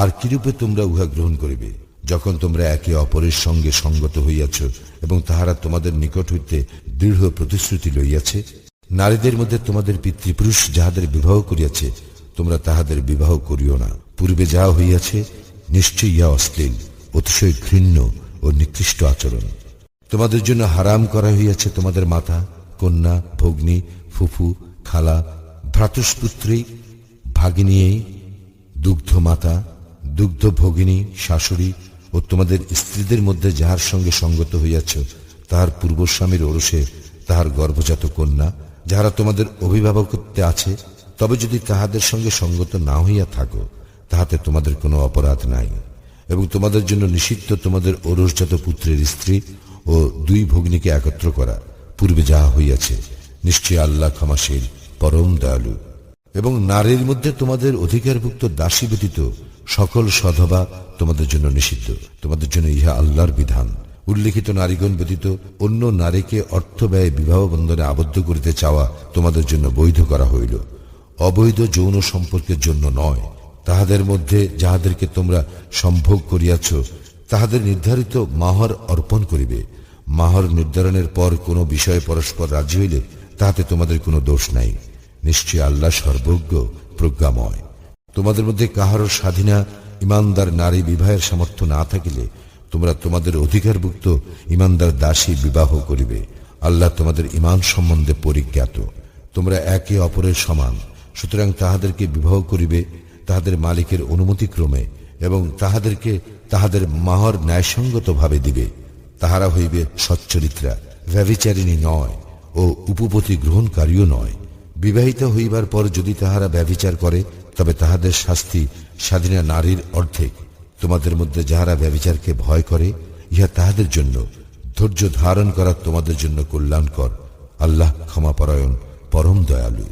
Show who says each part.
Speaker 1: আর কিরূপে তোমরা উহা গ্রহণ করিবে? যখন তোমরা একে অপরের সঙ্গে সঙ্গত হইয়াছ এবং তাহারা তোমাদের নিকট হইতে দৃঢ় প্রতিশ্রুতি লইয়াছে, নারীদের মধ্যে তোমাদের পিতৃপুরুষ যাহাদের বিবাহ করিয়াছে, তোমরা তাহাদের বিবাহ করিও না। পূর্বে যাহা হইয়াছে, নিশ্চয়ই ইহা অশ্লীল, অতিশয় ঘৃণ্য ও নিকৃষ্ট আচরণ। তোমাদের জন্য হারাম করা হইয়াছে তোমাদের মাতা, কন্যা, ভগ্নী, ফুফু, খালা, ভ্রাতুষ্পুত্রী, ভাগিনী, দুগ্ধ মাতা দুগ্ধ ভগিনী, শাশুড়ি ও তোমাদের স্ত্রীদের মধ্যে যাহার সঙ্গে সঙ্গত হইয়াছ, তাহার পূর্বস্বামীর ওরসে তাহার গর্ভজাত কন্যা, যাহারা তোমাদের অভিভাবকত্বে আছে, তবে যদি তাহাদের সঙ্গে সঙ্গত না হইয়া থাকো, তাহাতে তোমাদের কোনো অপরাধ নাই। এবং তোমাদের জন্য নিষিদ্ধ তোমাদের ওরসজাত পুত্রের স্ত্রী ও দুই ভগ্নীকে একত্র করা, পূর্বে যাহা হইয়াছে, নিশ্চয় আল্লাহ ক্ষমাশীল, পরম দয়ালু। এবং নারীর মধ্যে তোমাদের অধিকারভুক্ত দাসী ব্যতীত সকল সধবা তোমাদের জন্য নিষিদ্ধ। তোমাদের জন্য ইহা আল্লাহর বিধান। উল্লিখিত নারীগণ ব্যতীত অন্য নারীকে অর্থ ব্যয় বিবাহ বন্ধনে আবদ্ধ করিতে চাওয়া তোমাদের জন্য বৈধ করা হইল। অবৈধ যৌন সম্পর্কের জন্য নয়। তাহাদের মধ্যে যাহাদেরকে তোমরা সম্ভোগ করিয়াছ, তাহাদের নির্ধারিত মাহর অর্পণ করিবে। মাহর নির্ধারণের পর কোনো বিষয়ে পরস্পর রাজি হইলে তাহাতে তোমাদের কোনো দোষ নাই। নিশ্চয় আল্লাহ সর্বজ্ঞ, প্রজ্ঞাময়। তোমাদের মধ্যে কাহারও স্বাধীনা ইমানদার নারী বিবাহের সামর্থ্য না থাকিলে তোমরা তোমাদের অধিকারভুক্ত ইমানদার দাসী বিবাহ করিবে। আল্লাহ তোমাদের ইমান সম্বন্ধে পরিজ্ঞাত। তোমরা একে অপরের সমান, সুতরাং তাহাদেরকে বিবাহ করিবে তাহাদের মালিকের অনুমতিক্রমে এবং তাহাদেরকে তাহাদের মাহর ন্যায়সঙ্গতভাবে দিবে। তাহারা হইবে সচ্চরিত্রা, ব্যভিচারিণী নয় ও উপপতি গ্রহণকারীও নয়। বিবাহিত হইবার পর যদি তাহারা ব্যভিচার করে তবে তাহাদের শাস্তি স্বাধীনা নারীর অর্ধেক। তোমাদের মধ্যে যাহারা ব্যবিচারকে ভয় করে, ইহা তাহাদের জন্য। ধৈর্য ধারণ করা তোমাদের জন্য কল্যাণকর। আল্লাহ ক্ষমাপরায়ণ পরম দয়ালু।